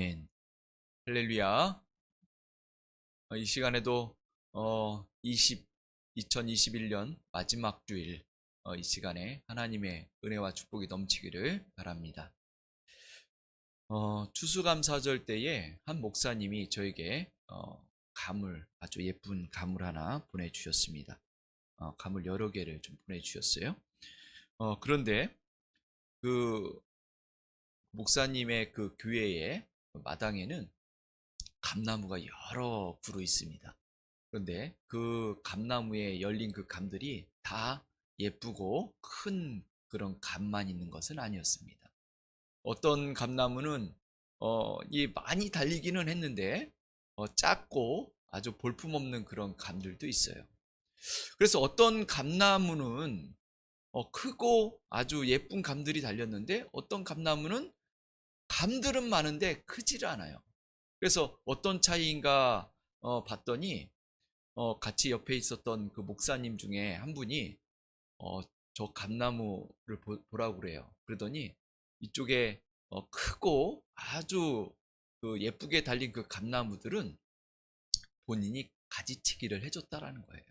아멘. 할렐루야. 어, 이 시간에도 어, 20, 2021년 마지막 주일 어, 이 시간에 하나님의 은혜와 축복이 넘치기를 바랍니다. 어, 추수감사절 때에 한 목사님이 저에게 어, 감을 아주 예쁜 감을 하나 보내주셨습니다. 어, 감을 여러 개를 좀 보내주셨어요. 어, 그런데 그 목사님의 그 교회의 마당에는 감나무가 여러 그루 있습니다. 그런데 그 감나무에 열린 그 감들이 다 예쁘고 큰 그런 감만 있는 것은 아니었습니다. 어떤 감나무는 어, 이 많이 달리기는 했는데 어, 작고 아주 볼품없는 그런 감들도 있어요. 그래서 어떤 감나무는 어, 크고 아주 예쁜 감들이 달렸는데 어떤 감나무는 감들은 많은데 크지를 않아요. 그래서 어떤 차이인가 어, 봤더니 어, 같이 옆에 있었던 그 목사님 중에 한 분이 어, 저 감나무를 보, 보라고 그래요. 그러더니 이쪽에 어, 크고 아주 그 예쁘게 달린 그 감나무들은 본인이 가지치기를 해줬다라는 거예요.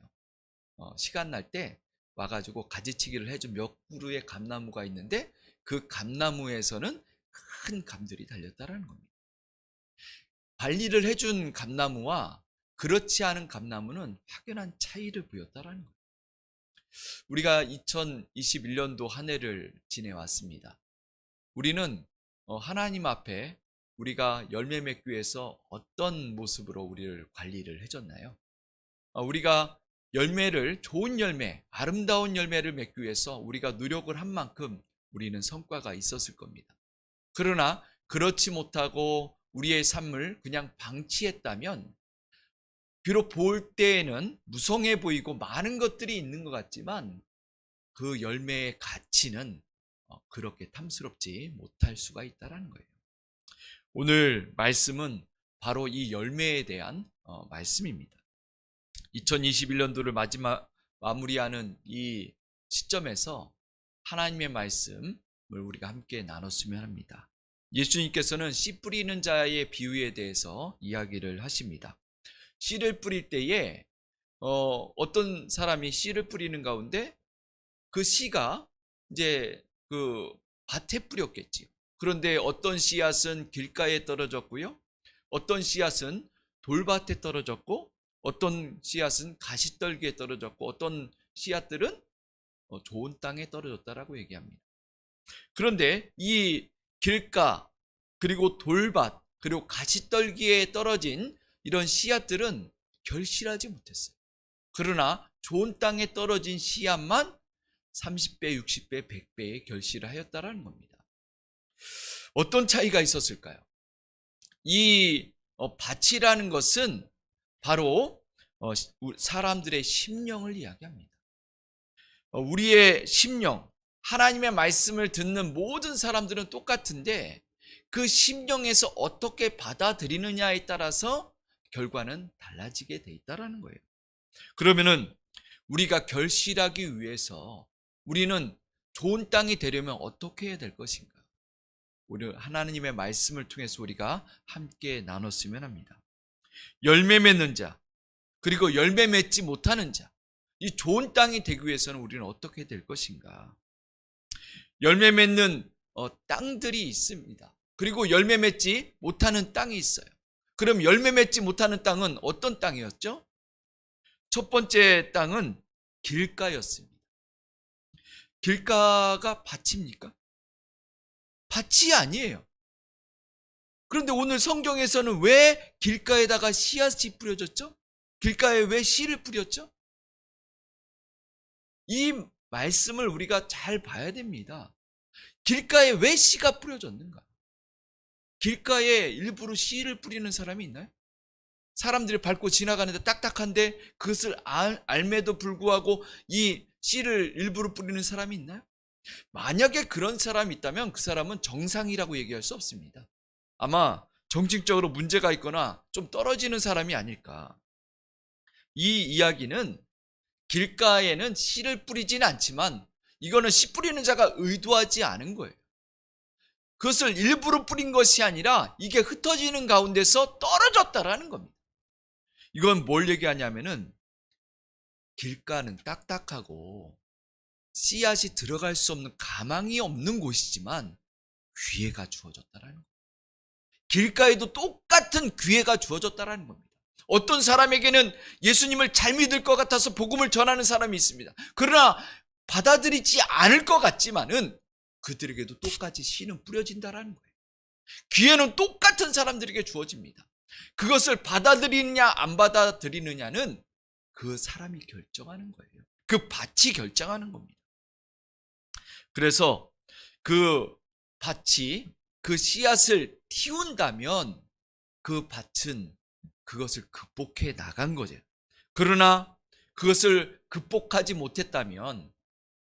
어, 시간 날 때 와가지고 가지치기를 해준 몇 그루의 감나무가 있는데 그 감나무에서는 큰 감들이 달렸다라는 겁니다. 관리를 해준 감나무와 그렇지 않은 감나무는 확연한 차이를 보였다라는 거예요. 우리가 2021년도 한 해를 지내왔습니다. 우리는 어, 하나님 앞에 우리가 열매 맺기 위해서 어떤 모습으로 우리를 관리를 해줬나요? 어, 우리가 열매를 좋은 열매, 아름다운 열매를 맺기 위해서 우리가 노력을 한 만큼 우리는 성과가 있었을 겁니다. 그러나 그렇지 못하고 우리의 삶을 그냥 방치했다면 비록 볼 때에는 무성해 보이고 많은 것들이 있는 것 같지만 그 열매의 가치는 어, 그렇게 탐스럽지 못할 수가 있다라는 거예요. 오늘 말씀은 바로 이 열매에 대한 어, 말씀입니다. 2021년도를 마지막 마무리하는 이 시점에서 하나님의 말씀을 우리가 함께 나눴으면 합니다. 예수님께서는 씨 뿌리는 자의 비유에 대해서 이야기를 하십니다. 씨를 뿌릴 때에 어, 어떤 사람이 씨를 뿌리는 가운데 그 씨가 이제 그 밭에 뿌렸겠지요. 그런데 어떤 씨앗은 길가에 떨어졌고요. 어떤 씨앗은 돌밭에 떨어졌고 어떤 씨앗은 가시떨기에 떨어졌고 어떤 씨앗들은 어, 좋은 땅에 떨어졌다라고 얘기합니다. 그런데 이 길가 그리고 돌밭 그리고 가시떨기에 떨어진 이런 씨앗들은 결실하지 못했어요. 그러나 좋은 땅에 떨어진 씨앗만 30배, 60배, 100배의 결실을 하였다라는 겁니다. 어떤 차이가 있었을까요? 이 어, 밭이라는 것은 바로 어, 사람들의 심령을 이야기합니다. 어, 우리의 심령, 하나님의 말씀을 듣는 모든 사람들은 똑같은데 그 심령에서 어떻게 받아들이느냐에 따라서 결과는 달라지게 돼 있다라는 거예요. 그러면은 우리가 결실하기 위해서 우리는 좋은 땅이 되려면 어떻게 해야 될 것인가? 우리 하나님의 말씀을 통해서 우리가 함께 나눴으면 합니다. 열매 맺는 자, 그리고 열매 맺지 못하는 자, 이 좋은 땅이 되기 위해서는 우리는 어떻게 될 것인가? 열매 맺는 어, 땅들이 있습니다. 그리고 열매 맺지 못하는 땅이 있어요. 그럼 열매 맺지 못하는 땅은 어떤 땅이었죠? 첫 번째 땅은 길가였습니다. 길가가 밭입니까? 밭이 아니에요. 그런데 오늘 성경에서는 왜 길가에다가 씨앗이 뿌려졌죠? 길가에 왜 씨를 뿌렸죠? 이 말씀을 우리가 잘 봐야 됩니다. 길가에 왜 씨가 뿌려졌는가? 길가에 일부러 씨를 뿌리는 사람이 있나요? 사람들이 밟고 지나가는데 딱딱한데 그것을 알, 알매도 불구하고 이 씨를 일부러 뿌리는 사람이 있나요? 만약에 그런 사람이 있다면 그 사람은 정상이라고 얘기할 수 없습니다. 아마 정신적으로 문제가 있거나 좀 떨어지는 사람이 아닐까. 이 이야기는 길가에는 씨를 뿌리진 않지만 이거는 씨 뿌리는 자가 의도하지 않은 거예요. 그것을 일부러 뿌린 것이 아니라 이게 흩어지는 가운데서 떨어졌다라는 겁니다. 이건 뭘 얘기하냐면은 길가는 딱딱하고 씨앗이 들어갈 수 없는 가망이 없는 곳이지만 기회가 주어졌다라는 겁니다. 길가에도 똑같은 기회가 주어졌다라는 겁니다. 어떤 사람에게는 예수님을 잘 믿을 것 같아서 복음을 전하는 사람이 있습니다. 그러나 받아들이지 않을 것 같지만은 그들에게도 똑같이 씨는 뿌려진다라는 거예요. 기회는 똑같은 사람들에게 주어집니다. 그것을 받아들이느냐 안 받아들이느냐는 그 사람이 결정하는 거예요. 그 밭이 결정하는 겁니다. 그래서 그 밭이 그 씨앗을 틔운다면 그 밭은 그것을 극복해 나간 거죠. 그러나 그것을 극복하지 못했다면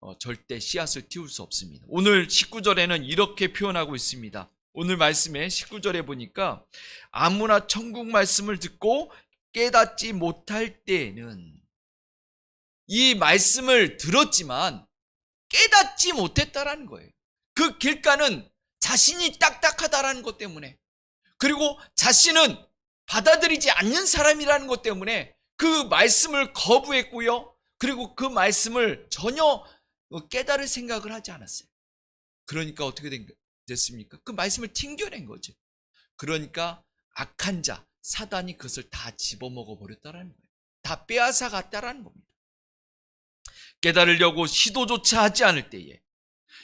어, 절대 씨앗을 틔울 수 없습니다. 오늘 19절에는 이렇게 표현하고 있습니다. 오늘 말씀에 19절에 보니까 아무나 천국 말씀을 듣고 깨닫지 못할 때에는 이 말씀을 들었지만 깨닫지 못했다라는 거예요. 그 길가는 자신이 딱딱하다라는 것 때문에 그리고 자신은 받아들이지 않는 사람이라는 것 때문에 그 말씀을 거부했고요. 그리고 그 말씀을 전혀 깨달을 생각을 하지 않았어요. 그러니까 어떻게 된, 됐습니까? 그 말씀을 튕겨낸 거죠. 그러니까 악한 자, 사단이 그것을 다 집어먹어 버렸다라는 거예요. 다 빼앗아 갔다라는 겁니다. 깨달으려고 시도조차 하지 않을 때에,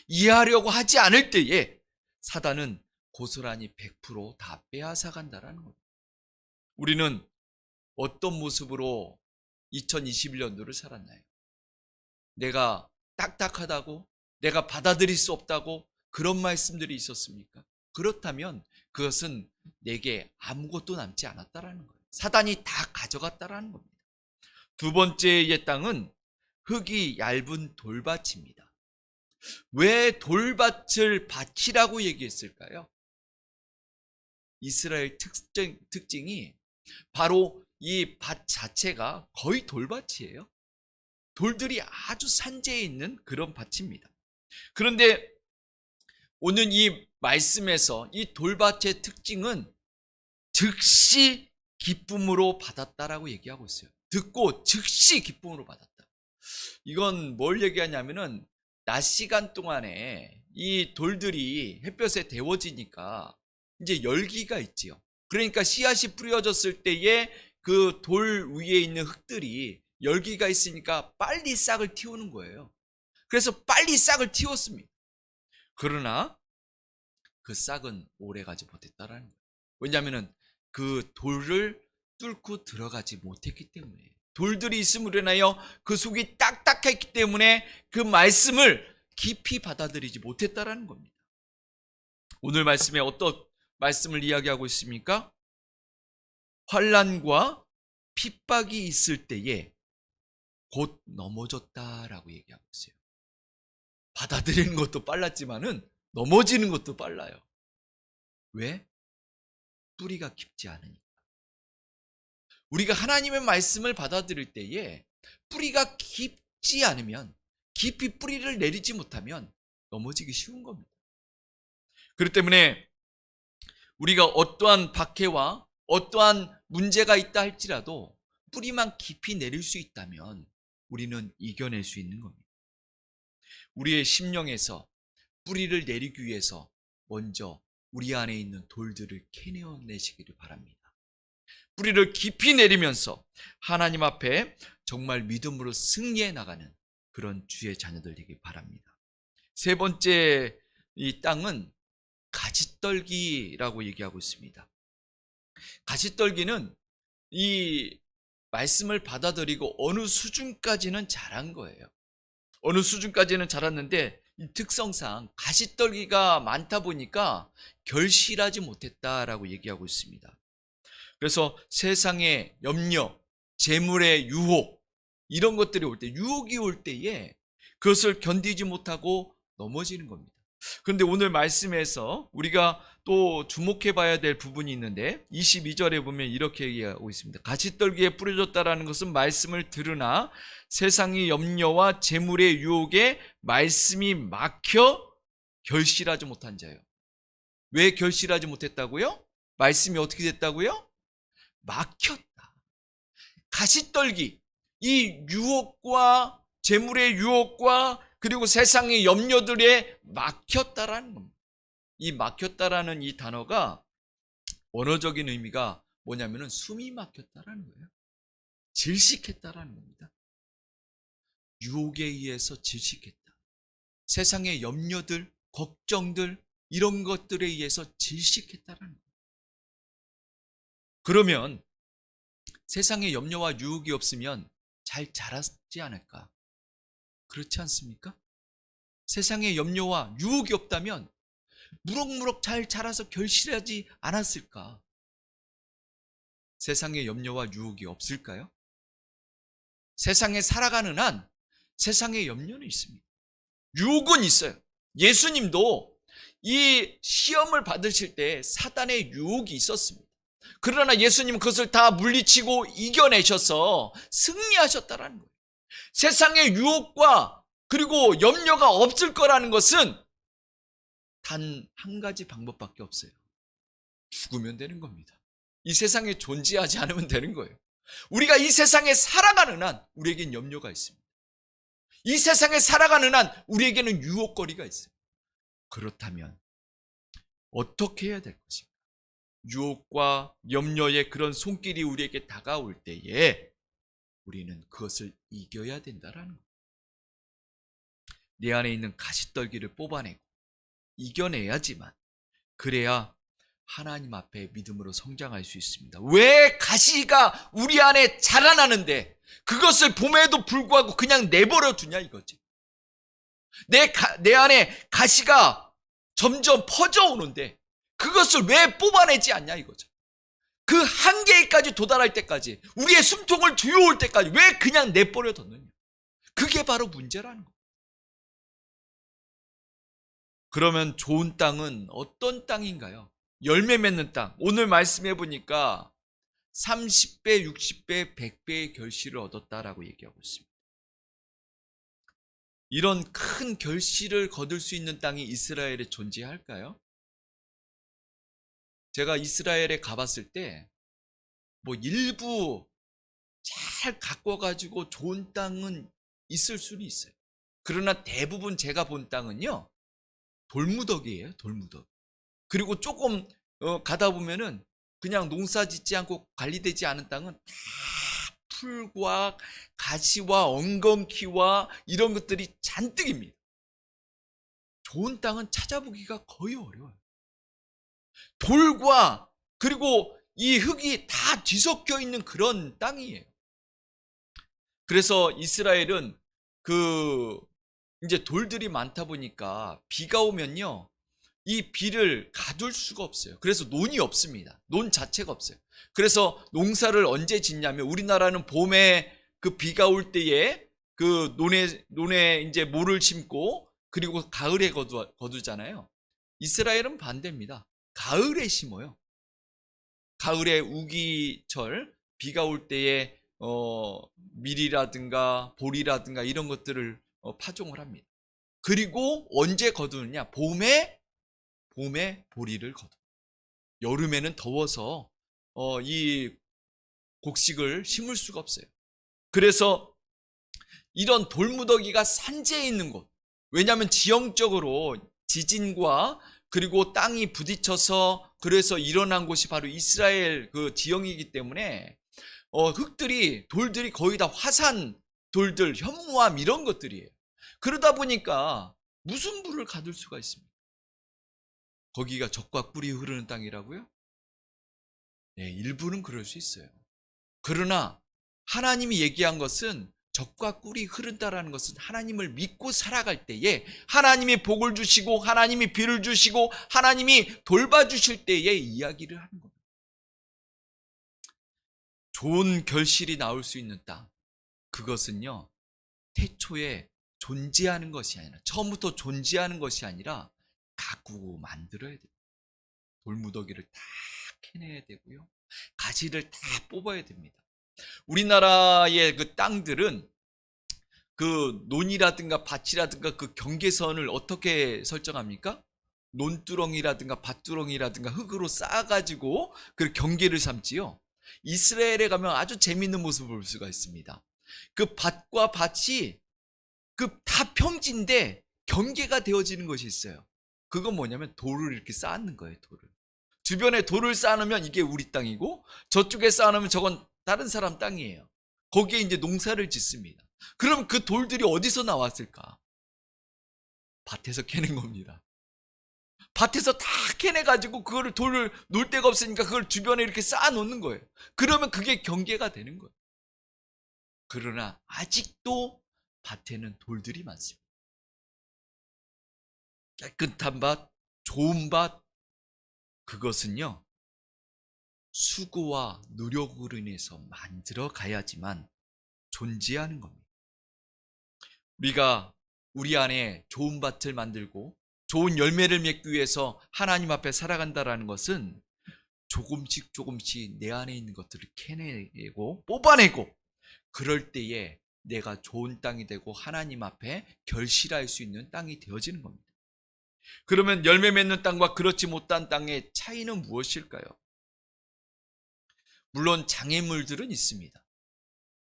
이해하려고 하지 않을 때에, 사단은 고스란히 100%다 빼앗아 간다라는 겁니다. 우리는 어떤 모습으로 2021년도를 살았나요? 내가 딱딱하다고, 내가 받아들일 수 없다고 그런 말씀들이 있었습니까? 그렇다면 그것은 내게 아무것도 남지 않았다라는 거예요. 사단이 다 가져갔다라는 겁니다. 두 번째의 땅은 흙이 얇은 돌밭입니다. 왜 돌밭을 밭이라고 얘기했을까요? 이스라엘 특징, 특징이 바로 이 밭 자체가 거의 돌밭이에요. 돌들이 아주 산재에 있는 그런 밭입니다. 그런데 오늘 이 말씀에서 이 돌밭의 특징은 즉시 기쁨으로 받았다라고 얘기하고 있어요. 듣고 즉시 기쁨으로 받았다. 이건 뭘 얘기하냐면은 낮 시간 동안에 이 돌들이 햇볕에 데워지니까 이제 열기가 있지요. 그러니까 씨앗이 뿌려졌을 때에 그 돌 위에 있는 흙들이 열기가 있으니까 빨리 싹을 틔우는 거예요. 그래서 빨리 싹을 틔웠습니다. 그러나 그 싹은 오래 가지 못했다라는 거예요. 왜냐하면 그 돌을 뚫고 들어가지 못했기 때문에 돌들이 있음으로 인하여 그 속이 딱딱했기 때문에 그 말씀을 깊이 받아들이지 못했다라는 겁니다. 오늘 말씀에 어떤 말씀을 이야기하고 있습니까? 환란과 핍박이 있을 때에 곧 넘어졌다라고 얘기하고 있어요. 받아들이는 것도 빨랐지만은 넘어지는 것도 빨라요. 왜? 뿌리가 깊지 않으니까. 우리가 하나님의 말씀을 받아들일 때에 뿌리가 깊지 않으면 깊이 뿌리를 내리지 못하면 넘어지기 쉬운 겁니다. 그렇기 때문에 우리가 어떠한 박해와 어떠한 문제가 있다 할지라도 뿌리만 깊이 내릴 수 있다면 우리는 이겨낼 수 있는 겁니다. 우리의 심령에서 뿌리를 내리기 위해서 먼저 우리 안에 있는 돌들을 캐내어내시기를 바랍니다. 뿌리를 깊이 내리면서 하나님 앞에 정말 믿음으로 승리해 나가는 그런 주의 자녀들 되기 바랍니다. 세 번째 이 땅은 가지떨기라고 얘기하고 있습니다. 가지떨기는 이 말씀을 받아들이고 어느 수준까지는 잘한 거예요. 어느 수준까지는 자랐는데 이 특성상 가시떨기가 많다 보니까 결실하지 못했다라고 얘기하고 있습니다. 그래서 세상의 염려, 재물의 유혹 이런 것들이 올 때, 유혹이 올 때에 그것을 견디지 못하고 넘어지는 겁니다. 그런데 오늘 말씀에서 우리가 또 주목해 봐야 될 부분이 있는데 22절에 보면 이렇게 얘기하고 있습니다. 가시떨기에 뿌려졌다라는 것은 말씀을 들으나 세상의 염려와 재물의 유혹에 말씀이 막혀 결실하지 못한 자요. 왜 결실하지 못했다고요? 말씀이 어떻게 됐다고요? 막혔다. 가시떨기, 이 유혹과 재물의 유혹과 그리고 세상의 염려들에 막혔다라는 겁니다. 이 막혔다라는 이 단어가 언어적인 의미가 뭐냐면은 숨이 막혔다라는 거예요. 질식했다라는 겁니다. 유혹에 의해서 질식했다. 세상의 염려들, 걱정들, 이런 것들에 의해서 질식했다라는 거예요. 그러면 세상의 염려와 유혹이 없으면 잘 자랐지 않을까? 그렇지 않습니까? 세상의 염려와 유혹이 없다면 무럭무럭 잘 자라서 결실하지 않았을까? 세상의 염려와 유혹이 없을까요? 세상에 살아가는 한 세상의 염려는 있습니다. 유혹은 있어요. 예수님도 이 시험을 받으실 때 사단의 유혹이 있었습니다. 그러나 예수님은 그것을 다 물리치고 이겨내셔서 승리하셨다라는 거예요. 세상의 유혹과 그리고 염려가 없을 거라는 것은 단 한 가지 방법밖에 없어요. 죽으면 되는 겁니다. 이 세상에 존재하지 않으면 되는 거예요. 우리가 이 세상에 살아가는 한 우리에겐 염려가 있습니다. 이 세상에 살아가는 한 우리에게는 유혹거리가 있어요. 그렇다면 어떻게 해야 될 것인가? 유혹과 염려의 그런 손길이 우리에게 다가올 때에 우리는 그것을 이겨야 된다라는 거예요. 내 안에 있는 가시떨기를 뽑아내고 이겨내야지만 그래야 하나님 앞에 믿음으로 성장할 수 있습니다. 왜 가시가 우리 안에 자라나는데 그것을 봄에도 불구하고 그냥 내버려 두냐 이거지. 내, 가, 내 안에 가시가 점점 퍼져오는데 그것을 왜 뽑아내지 않냐 이거죠. 그 한계까지 도달할 때까지 우리의 숨통을 두어올 때까지 왜 그냥 내버려 뒀느냐. 그게 바로 문제라는 거. 그러면 좋은 땅은 어떤 땅인가요? 열매 맺는 땅. 오늘 말씀해 보니까 30배, 60배, 100배의 결실을 얻었다라고 얘기하고 있습니다. 이런 큰 결실을 거둘 수 있는 땅이 이스라엘에 존재할까요? 제가 이스라엘에 가봤을 때, 뭐 일부 잘 가꿔가지고 좋은 땅은 있을 수는 있어요. 그러나 대부분 제가 본 땅은요, 돌무더기예요, 돌무더기. 그리고 조금 어, 가다 보면은 그냥 농사 짓지 않고 관리되지 않은 땅은 다 풀과 가시와 엉겅퀴와 이런 것들이 잔뜩입니다. 좋은 땅은 찾아보기가 거의 어려워요. 돌과 그리고 이 흙이 다 뒤섞여 있는 그런 땅이에요. 그래서 이스라엘은 그 이제 돌들이 많다 보니까 비가 오면요. 이 비를 가둘 수가 없어요. 그래서 논이 없습니다. 논 자체가 없어요. 그래서 농사를 언제 짓냐면 우리나라는 봄에 그 비가 올 때에 그 논에 논에 이제 모를 심고 그리고 가을에 거두, 거두잖아요. 이스라엘은 반대입니다. 가을에 심어요. 가을에 우기철 비가 올 때에 어, 밀이라든가 보리라든가 이런 것들을 어, 파종을 합니다. 그리고 언제 거두느냐? 봄에 봄에 보리를 거두. 여름에는 더워서 어, 이 곡식을 심을 수가 없어요. 그래서 이런 돌무더기가 산지에 있는 곳. 왜냐하면 지형적으로 지진과 그리고 땅이 부딪혀서 그래서 일어난 곳이 바로 이스라엘 그 지형이기 때문에 어, 흙들이 돌들이 거의 다 화산 돌들, 현무암 이런 것들이에요. 그러다 보니까 무슨 물을 가둘 수가 있습니까? 거기가 적과 꿀이 흐르는 땅이라고요? 네, 일부는 그럴 수 있어요. 그러나 하나님이 얘기한 것은 적과 꿀이 흐른다라는 것은 하나님을 믿고 살아갈 때에 하나님이 복을 주시고 하나님이 비를 주시고 하나님이 돌봐주실 때의 이야기를 하는 겁니다. 좋은 결실이 나올 수 있는 땅. 그것은요, 태초에 존재하는 것이 아니라, 처음부터 존재하는 것이 아니라, 가꾸고 만들어야 돼요. 돌무더기를 다 캐내야 되고요. 가지를 다 뽑아야 됩니다. 우리나라의 그 땅들은 그 논이라든가 밭이라든가 그 경계선을 어떻게 설정합니까? 논두렁이라든가 밭두렁이라든가 흙으로 쌓아가지고 그 경계를 삼지요. 이스라엘에 가면 아주 재밌는 모습을 볼 수가 있습니다. 그 밭과 밭이 그 다 평지인데 경계가 되어지는 것이 있어요. 그건 뭐냐면 돌을 이렇게 쌓는 거예요, 돌을. 주변에 돌을 쌓으면 이게 우리 땅이고 저쪽에 쌓으면 저건 다른 사람 땅이에요. 거기에 이제 농사를 짓습니다. 그럼 그 돌들이 어디서 나왔을까? 밭에서 캐낸 겁니다. 밭에서 다 캐내가지고 그거를 돌을 놓을 데가 없으니까 그걸 주변에 이렇게 쌓아 놓는 거예요. 그러면 그게 경계가 되는 거예요. 그러나 아직도 밭에는 돌들이 많습니다. 깨끗한 밭, 좋은 밭, 그것은요, 수고와 노력으로 인해서 만들어 가야지만 존재하는 겁니다. 우리가 우리 안에 좋은 밭을 만들고 좋은 열매를 맺기 위해서 하나님 앞에 살아간다라는 것은 조금씩 조금씩 내 안에 있는 것들을 캐내고 뽑아내고 그럴 때에 내가 좋은 땅이 되고 하나님 앞에 결실할 수 있는 땅이 되어지는 겁니다. 그러면 열매 맺는 땅과 그렇지 못한 땅의 차이는 무엇일까요? 물론 장애물들은 있습니다.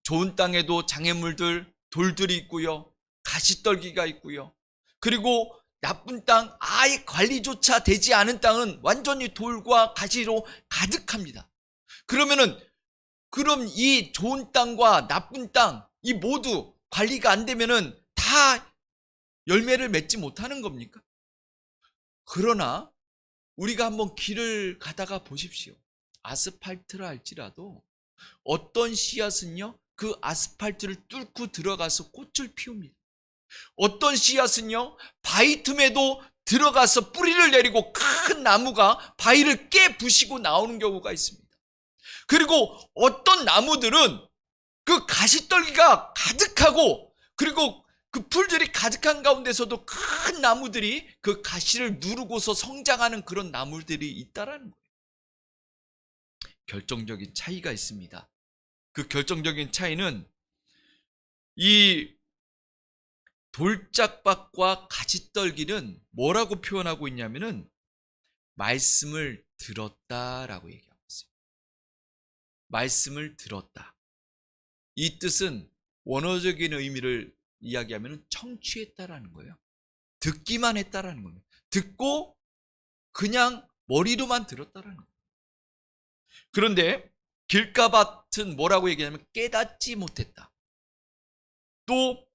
좋은 땅에도 장애물들, 돌들이 있고요. 가시떨기가 있고요. 그리고 나쁜 땅, 아예 관리조차 되지 않은 땅은 완전히 돌과 가시로 가득합니다. 그러면은, 그럼 이 좋은 땅과 나쁜 땅, 이 모두 관리가 안 되면은 다 열매를 맺지 못하는 겁니까? 그러나, 우리가 한번 길을 가다가 보십시오. 아스팔트라 할지라도 어떤 씨앗은요, 그 아스팔트를 뚫고 들어가서 꽃을 피웁니다. 어떤 씨앗은요, 바위 틈에도 들어가서 뿌리를 내리고 큰 나무가 바위를 깨 부시고 나오는 경우가 있습니다. 그리고 어떤 나무들은 그 가시떨기가 가득하고 그리고 그 풀들이 가득한 가운데서도 큰 나무들이 그 가시를 누르고서 성장하는 그런 나무들이 있다라는 거예요. 결정적인 차이가 있습니다. 그 결정적인 차이는 이 돌짝밭과 가지떨기는 뭐라고 표현하고 있냐면은 말씀을 들었다라고 얘기하고 있어요. 말씀을 들었다. 이 뜻은 원어적인 의미를 이야기하면 청취했다라는 거예요. 듣기만 했다라는 겁니다. 듣고 그냥 머리로만 들었다라는 거예요. 그런데 길가밭은 뭐라고 얘기하냐면 깨닫지 못했다. 또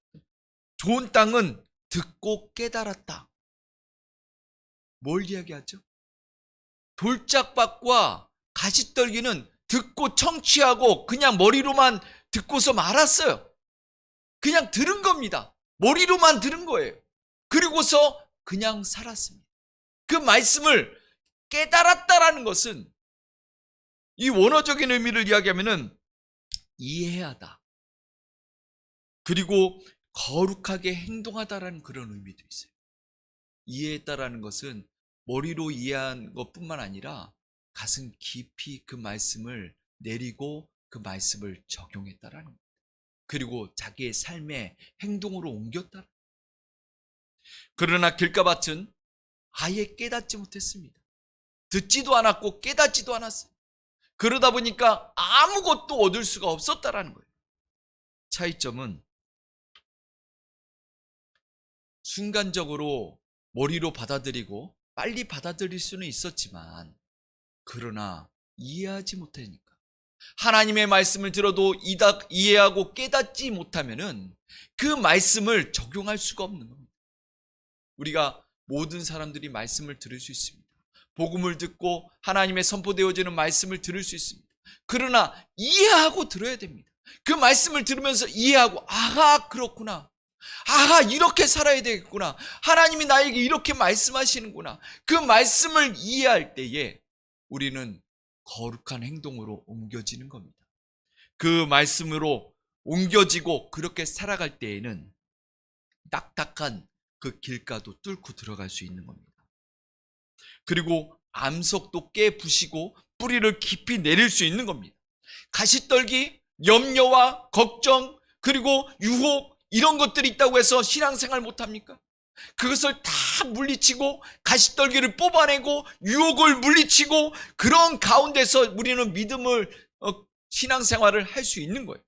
좋은 땅은 듣고 깨달았다. 뭘 이야기하죠? 돌짝밭과 가시떨기는 듣고 청취하고 그냥 머리로만 듣고서 말았어요. 그냥 들은 겁니다. 머리로만 들은 거예요. 그리고서 그냥 살았습니다. 그 말씀을 깨달았다라는 것은 이 원어적인 의미를 이야기하면은 이해하다. 그리고 거룩하게 행동하다라는 그런 의미도 있어요. 이해했다라는 것은 머리로 이해한 것뿐만 아니라 가슴 깊이 그 말씀을 내리고 그 말씀을 적용했다라는 겁니다. 그리고 자기의 삶의 행동으로 옮겼다. 그러나 길가밭은 아예 깨닫지 못했습니다. 듣지도 않았고 깨닫지도 않았어요. 그러다 보니까 아무것도 얻을 수가 없었다라는 거예요. 차이점은 순간적으로 머리로 받아들이고 빨리 받아들일 수는 있었지만 그러나 이해하지 못하니까 하나님의 말씀을 들어도 이해하고 깨닫지 못하면은 그 말씀을 적용할 수가 없는 겁니다. 우리가 모든 사람들이 말씀을 들을 수 있습니다. 복음을 듣고 하나님의 선포되어지는 말씀을 들을 수 있습니다. 그러나 이해하고 들어야 됩니다. 그 말씀을 들으면서 이해하고 아하 그렇구나. 아하 이렇게 살아야 되겠구나. 하나님이 나에게 이렇게 말씀하시는구나. 그 말씀을 이해할 때에 우리는 거룩한 행동으로 옮겨지는 겁니다. 그 말씀으로 옮겨지고 그렇게 살아갈 때에는 딱딱한 그 길가도 뚫고 들어갈 수 있는 겁니다. 그리고 암석도 깨 부시고 뿌리를 깊이 내릴 수 있는 겁니다. 가시떨기, 염려와 걱정, 그리고 유혹, 이런 것들이 있다고 해서 신앙생활 못합니까? 그것을 다 물리치고 가시떨기를 뽑아내고 유혹을 물리치고 그런 가운데서 우리는 믿음을 어, 신앙생활을 할 수 있는 거예요.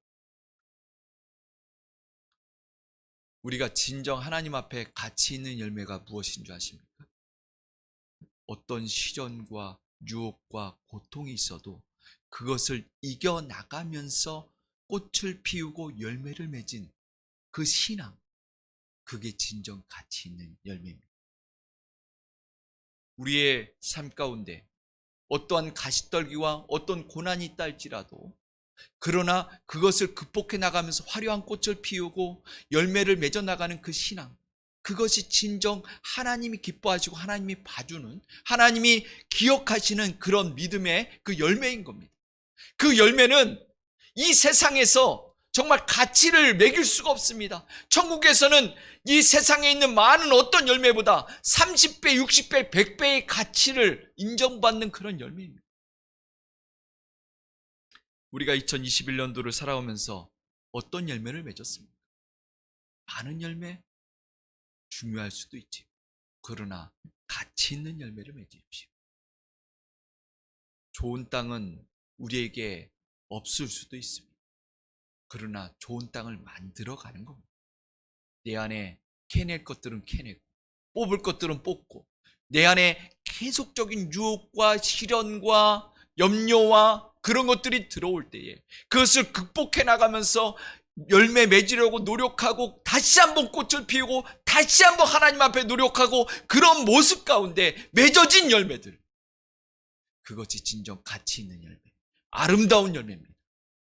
우리가 진정 하나님 앞에 가치 있는 열매가 무엇인 줄 아십니까? 어떤 시련과 유혹과 고통이 있어도 그것을 이겨 나가면서 꽃을 피우고 열매를 맺은 그 신앙, 그게 진정 가치 있는 열매입니다. 우리의 삶 가운데 어떠한 가시떨기와 어떤 고난이 있다 할지라도 그러나 그것을 극복해 나가면서 화려한 꽃을 피우고 열매를 맺어 나가는 그 신앙 그것이 진정 하나님이 기뻐하시고 하나님이 봐주는 하나님이 기억하시는 그런 믿음의 그 열매인 겁니다. 그 열매는 이 세상에서 정말 가치를 매길 수가 없습니다. 천국에서는 이 세상에 있는 많은 어떤 열매보다 30배, 60배, 100배의 가치를 인정받는 그런 열매입니다. 우리가 2021년도를 살아오면서 어떤 열매를 맺었습니까? 많은 열매? 중요할 수도 있지. 그러나 가치 있는 열매를 맺으십시오. 좋은 땅은 우리에게 없을 수도 있습니다. 그러나 좋은 땅을 만들어 가는 겁니다. 내 안에 캐낼 것들은 캐내고, 뽑을 것들은 뽑고, 내 안에 계속적인 유혹과 시련과 염려와 그런 것들이 들어올 때에 그것을 극복해 나가면서 열매 맺으려고 노력하고 다시 한번 꽃을 피우고 다시 한번 하나님 앞에 노력하고 그런 모습 가운데 맺어진 열매들. 그것이 진정 가치 있는 열매. 아름다운 열매입니다.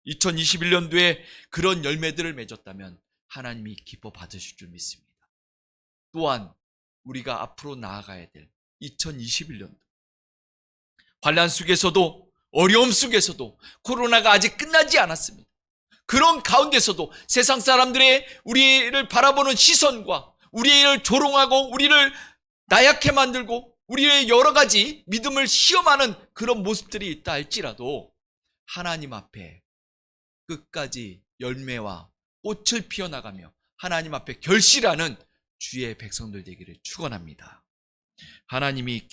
2021년도에 그런 열매들을 맺었다면 하나님이 기뻐 받으실 줄 믿습니다. 또한 우리가 앞으로 나아가야 될 2021년도. 환란 속에서도 어려움 속에서도 코로나가 아직 끝나지 않았습니다. 그런 가운데서도 세상 사람들의 우리를 바라보는 시선과 우리를 조롱하고 우리를 나약해 만들고 우리의 여러 가지 믿음을 시험하는 그런 모습들이 있다 할지라도 하나님 앞에 끝까지 열매와 꽃을 피워나가며 하나님 앞에 결실하는 주의 백성들 되기를 축원합니다. 하나님이